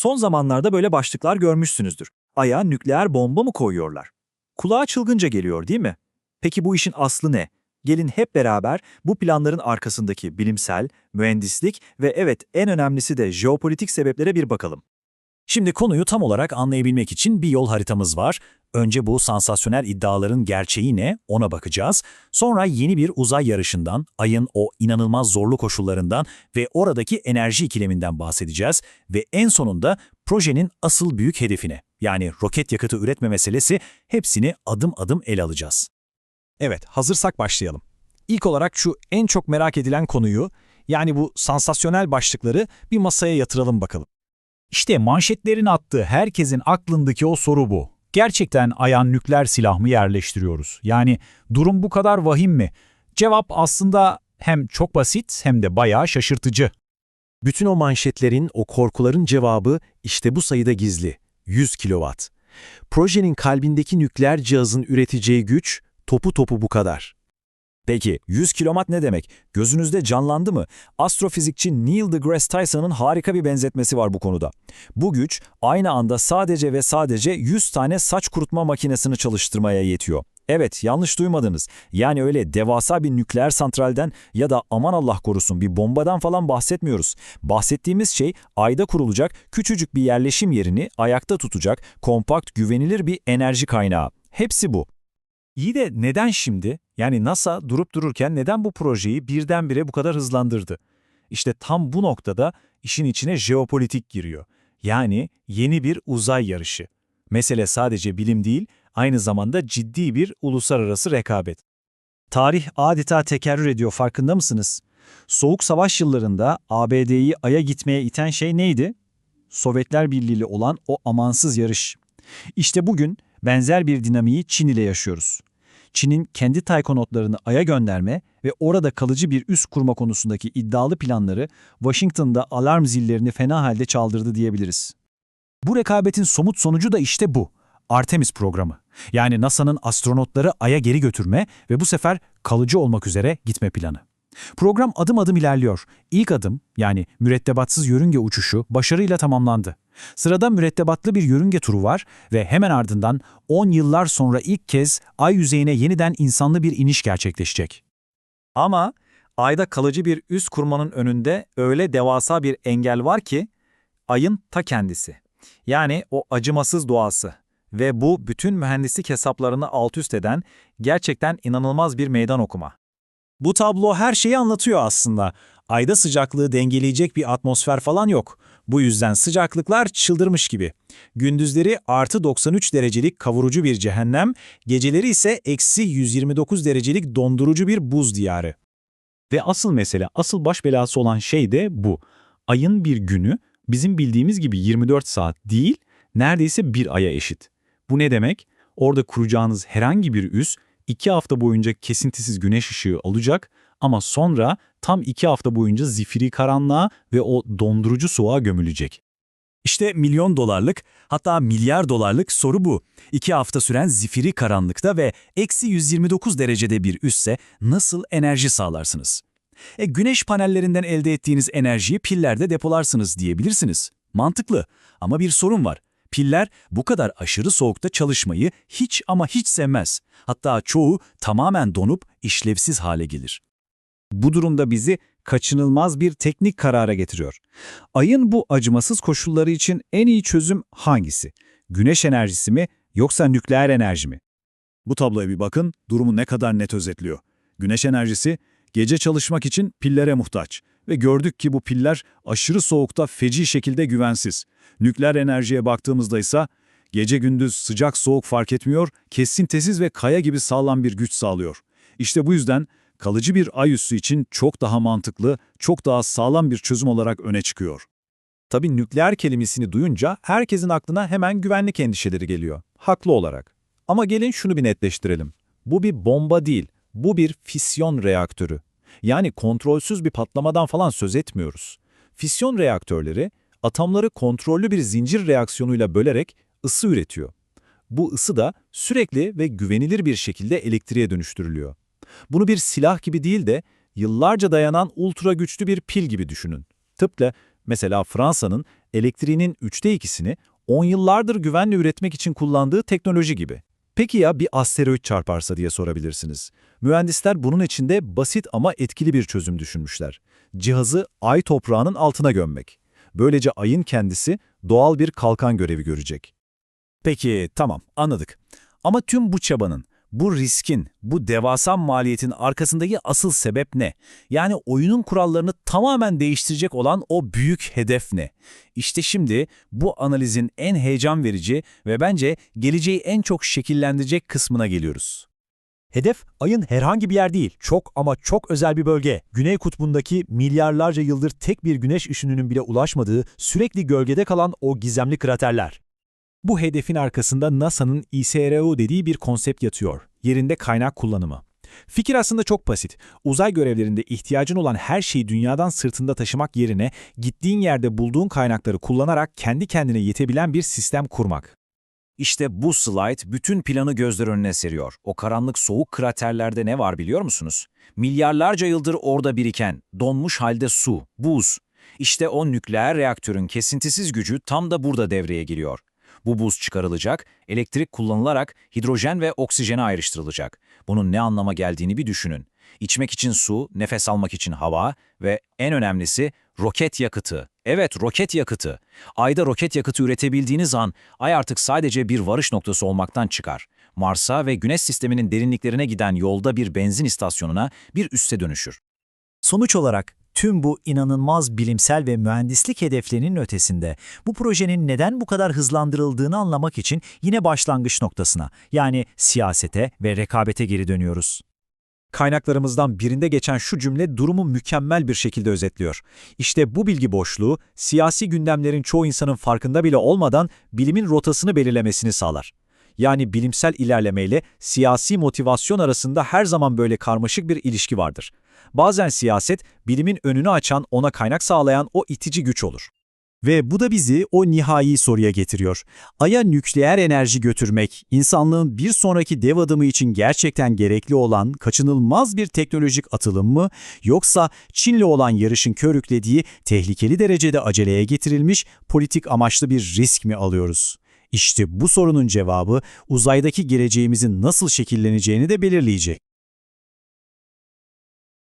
Son zamanlarda böyle başlıklar görmüşsünüzdür. Ay'a nükleer bomba mı koyuyorlar? Kulağa çılgınca geliyor değil mi? Peki bu işin aslı ne? Gelin hep beraber bu planların arkasındaki bilimsel, mühendislik ve evet en önemlisi de jeopolitik sebeplere bir bakalım. Şimdi konuyu tam olarak anlayabilmek için bir yol haritamız var. Önce bu sansasyonel iddiaların gerçeği ne ona bakacağız. Sonra yeni bir uzay yarışından, ayın o inanılmaz zorlu koşullarından ve oradaki enerji ikileminden bahsedeceğiz. Ve en sonunda projenin asıl büyük hedefine, yani roket yakıtı üretme meselesi hepsini adım adım ele alacağız. Evet, hazırsak başlayalım. İlk olarak şu en çok merak edilen konuyu, yani bu sansasyonel başlıkları bir masaya yatıralım bakalım. İşte manşetlerin attığı herkesin aklındaki o soru bu. Gerçekten ayan nükleer silah mı yerleştiriyoruz? Yani durum bu kadar vahim mi? Cevap aslında hem çok basit hem de bayağı şaşırtıcı. Bütün o manşetlerin, o korkuların cevabı işte bu sayıda gizli. 100 kilowatt. Projenin kalbindeki nükleer cihazın üreteceği güç topu topu bu kadar. Peki 100 kilowatt ne demek? Gözünüzde canlandı mı? Astrofizikçi Neil deGrasse Tyson'ın harika bir benzetmesi var bu konuda. Bu güç aynı anda sadece ve sadece 100 tane saç kurutma makinesini çalıştırmaya yetiyor. Evet, yanlış duymadınız. Yani öyle devasa bir nükleer santralden ya da aman Allah korusun bir bombadan falan bahsetmiyoruz. Bahsettiğimiz şey ayda kurulacak küçücük bir yerleşim yerini ayakta tutacak kompakt, güvenilir bir enerji kaynağı. Hepsi bu. İyi de neden şimdi? Yani NASA durup dururken neden bu projeyi birdenbire bu kadar hızlandırdı? İşte tam bu noktada işin içine jeopolitik giriyor. Yani yeni bir uzay yarışı. Mesele sadece bilim değil, aynı zamanda ciddi bir uluslararası rekabet. Tarih adeta tekerrür ediyor farkında mısınız? Soğuk Savaş yıllarında ABD'yi Ay'a gitmeye iten şey neydi? Sovyetler Birliği ile olan o amansız yarış. İşte bugün benzer bir dinamiği Çin ile yaşıyoruz. Çin'in kendi taykonotlarını Ay'a gönderme ve orada kalıcı bir üs kurma konusundaki iddialı planları Washington'da alarm zillerini fena halde çaldırdı diyebiliriz. Bu rekabetin somut sonucu da işte bu. Artemis programı. Yani NASA'nın astronotları Ay'a geri götürme ve bu sefer kalıcı olmak üzere gitme planı. Program adım adım ilerliyor. İlk adım yani mürettebatsız yörünge uçuşu başarıyla tamamlandı. Sırada mürettebatlı bir yörünge turu var ve hemen ardından 10 yıllar sonra ilk kez ay yüzeyine yeniden insanlı bir iniş gerçekleşecek. Ama ayda kalıcı bir üs kurmanın önünde öyle devasa bir engel var ki ayın ta kendisi. Yani o acımasız doğası ve bu bütün mühendislik hesaplarını alt üst eden gerçekten inanılmaz bir meydan okuma. Bu tablo her şeyi anlatıyor aslında. Ayda sıcaklığı dengeleyecek bir atmosfer falan yok. Bu yüzden sıcaklıklar çıldırmış gibi. Gündüzleri artı 93 derecelik kavurucu bir cehennem, geceleri ise eksi 129 derecelik dondurucu bir buz diyarı. Ve asıl mesele, asıl baş belası olan şey de bu. Ayın bir günü bizim bildiğimiz gibi 24 saat değil, neredeyse bir aya eşit. Bu ne demek? Orada kuracağınız herhangi bir üs, iki hafta boyunca kesintisiz güneş ışığı alacak ama sonra tam iki hafta boyunca zifiri karanlığa ve o dondurucu soğuğa gömülecek. İşte milyon dolarlık hatta milyar dolarlık soru bu. İki hafta süren zifiri karanlıkta ve eksi 129 derecede bir üsse nasıl enerji sağlarsınız? E, güneş panellerinden elde ettiğiniz enerjiyi pillerde depolarsınız diyebilirsiniz. Mantıklı ama bir sorun var. Piller bu kadar aşırı soğukta çalışmayı hiç ama hiç sevmez. Hatta çoğu tamamen donup işlevsiz hale gelir. Bu durumda bizi kaçınılmaz bir teknik karara getiriyor. Ayın bu acımasız koşulları için en iyi çözüm hangisi? Güneş enerjisi mi yoksa nükleer enerji mi? Bu tabloya bir bakın, durumu ne kadar net özetliyor. Güneş enerjisi, gece çalışmak için pillere muhtaç. Ve gördük ki bu piller aşırı soğukta feci şekilde güvensiz. Nükleer enerjiye baktığımızda ise gece gündüz sıcak soğuk fark etmiyor, kesintisiz ve kaya gibi sağlam bir güç sağlıyor. İşte bu yüzden kalıcı bir ay üssü için çok daha mantıklı, çok daha sağlam bir çözüm olarak öne çıkıyor. Tabii nükleer kelimesini duyunca herkesin aklına hemen güvenlik endişeleri geliyor. Haklı olarak. Ama gelin şunu bir netleştirelim. Bu bir bomba değil, bu bir fisyon reaktörü. Yani kontrolsüz bir patlamadan falan söz etmiyoruz. Fisyon reaktörleri atomları kontrollü bir zincir reaksiyonuyla bölerek ısı üretiyor. Bu ısı da sürekli ve güvenilir bir şekilde elektriğe dönüştürülüyor. Bunu bir silah gibi değil de yıllarca dayanan ultra güçlü bir pil gibi düşünün. Tıpkı mesela Fransa'nın elektriğinin üçte ikisini 10 yıllardır güvenle üretmek için kullandığı teknoloji gibi. Peki ya bir asteroid çarparsa diye sorabilirsiniz. Mühendisler bunun içinde basit ama etkili bir çözüm düşünmüşler. Cihazı ay toprağının altına gömmek. Böylece ayın kendisi doğal bir kalkan görevi görecek. Peki tamam anladık. Ama tüm bu çabanın, bu riskin, bu devasa maliyetin arkasındaki asıl sebep ne? Yani oyunun kurallarını tamamen değiştirecek olan o büyük hedef ne? İşte şimdi bu analizin en heyecan verici ve bence geleceği en çok şekillendirecek kısmına geliyoruz. Hedef ayın herhangi bir yer değil, çok ama çok özel bir bölge. Güney kutbundaki milyarlarca yıldır tek bir güneş ışınının bile ulaşmadığı, sürekli gölgede kalan o gizemli kraterler. Bu hedefin arkasında NASA'nın ISRO dediği bir konsept yatıyor. Yerinde kaynak kullanımı. Fikir aslında çok basit. Uzay görevlerinde ihtiyacın olan her şeyi dünyadan sırtında taşımak yerine gittiğin yerde bulduğun kaynakları kullanarak kendi kendine yetebilen bir sistem kurmak. İşte bu slide bütün planı gözler önüne seriyor. O karanlık soğuk kraterlerde ne var biliyor musunuz? Milyarlarca yıldır orada biriken, donmuş halde su, buz. İşte o nükleer reaktörün kesintisiz gücü tam da burada devreye giriyor. Bu buz çıkarılacak, elektrik kullanılarak hidrojen ve oksijene ayrıştırılacak. Bunun ne anlama geldiğini bir düşünün. İçmek için su, nefes almak için hava ve en önemlisi roket yakıtı. Evet, roket yakıtı. Ayda roket yakıtı üretebildiğiniz an Ay artık sadece bir varış noktası olmaktan çıkar. Mars'a ve Güneş sisteminin derinliklerine giden yolda bir benzin istasyonuna bir üsse dönüşür. Sonuç olarak tüm bu inanılmaz bilimsel ve mühendislik hedeflerinin ötesinde bu projenin neden bu kadar hızlandırıldığını anlamak için yine başlangıç noktasına yani siyasete ve rekabete geri dönüyoruz. Kaynaklarımızdan birinde geçen şu cümle durumu mükemmel bir şekilde özetliyor. İşte bu bilgi boşluğu, siyasi gündemlerin çoğu insanın farkında bile olmadan bilimin rotasını belirlemesini sağlar. Yani bilimsel ilerlemeyle siyasi motivasyon arasında her zaman böyle karmaşık bir ilişki vardır. Bazen siyaset, bilimin önünü açan, ona kaynak sağlayan o itici güç olur. Ve bu da bizi o nihai soruya getiriyor. Ay'a nükleer enerji götürmek, insanlığın bir sonraki dev adımı için gerçekten gerekli olan kaçınılmaz bir teknolojik atılım mı, yoksa Çin'le olan yarışın körüklediği tehlikeli derecede aceleye getirilmiş politik amaçlı bir risk mi alıyoruz? İşte bu sorunun cevabı uzaydaki geleceğimizin nasıl şekilleneceğini de belirleyecek.